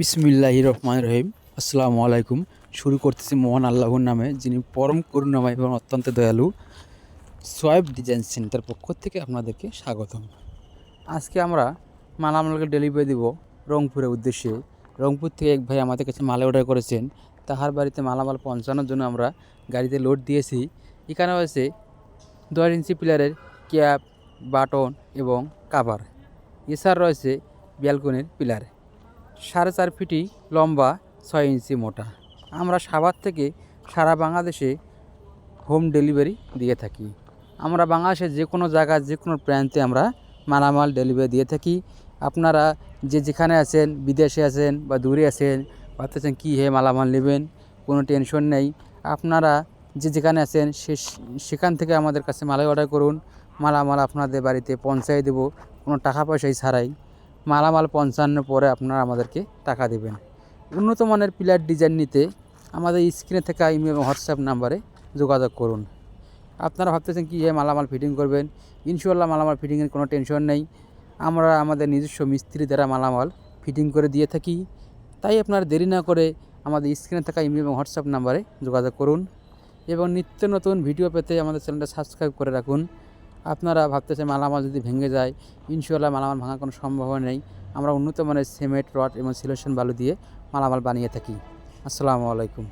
বিসমিল্লাহ রহমান রহিম। আসসালামু আলাইকুম। শুরু করতেছি মোহন আল্লাহর নামে, যিনি পরম করুণাময় এবং অত্যন্ত দয়ালু সোয়েব ডিজাইন সেন্টার পক্ষ থেকে আপনাদেরকে স্বাগতম। আজকে আমরা মালামালকে ডেলিভারি দিব রংপুরের উদ্দেশ্যে। রংপুর থেকে এক ভাই আমাদের কাছে মাল অর্ডার করেছেন। তাহার বাড়িতে মালামাল পৌঁছানোর জন্য আমরা গাড়িতে লোড দিয়েছি। এখানে হয়েছে দশ ইঞ্চি পিলারের ক্যাপ বাটন এবং কাভার এছাড়া রয়েছে ব্যালকনির পিলার সাড়ে চার ফিটি লম্বা, ছয় ইঞ্চি মোটা। আমরা সাভার থেকে সারা বাংলাদেশে হোম ডেলিভারি দিয়ে থাকি। আমরা বাংলাদেশের যে কোনো জায়গায় যে কোনো প্রান্তে আমরা মালামাল ডেলিভারি দিয়ে থাকি। আপনারা যে যেখানে আছেন, বিদেশে আছেন বা দূরে আছেন, ভাবতেছেন কী হে মালামাল নেবেন, কোনো টেনশন নেই। আপনারা যে যেখানে আছেন, সে সেখান থেকে আমাদের কাছে মালাই অর্ডার করুন। মালামাল আপনাদের বাড়িতে পৌঁছাই দেবো, কোনো টাকা পয়সাই ছাড়াই। মালামাল পঞ্চান্ন পরে আপনারা আমাদেরকে টাকা দেবেন। উন্নত মানের পিলার ডিজাইন নিতে আমাদের স্ক্রিনে থাকা ইমেল এবং হোয়াটসঅ্যাপ নাম্বারে যোগাযোগ করুন। আপনারা ভাবতেছেন কী মালামাল ফিটিং করবেন? ইনশাল্লাহ মালামাল ফিটিংয়ের কোনো টেনশন নেই। আমরা আমাদের নিজস্ব মিস্ত্রি দ্বারা মালামাল ফিটিং করে দিয়ে থাকি। তাই আপনারা দেরি না করে আমাদের স্ক্রিনে থাকা ইমেল এবং হোয়াটসঅ্যাপ নাম্বারে যোগাযোগ করুন। এবং নিত্য নতুন ভিডিও পেতে আমাদের চ্যানেলটা সাবস্ক্রাইব করে রাখুন। আপনারা ভাবতেছেন মালামাল যদি ভেঙে যায় ইনশাল্লাহ মালামাল ভাঙার কোনো সম্ভাবনা নেই। আমরা উন্নত মানের সিমেন্ট, রড এবং সিলেশন বালু দিয়ে মালামাল বানিয়ে থাকি। আসসালামু আলাইকুম।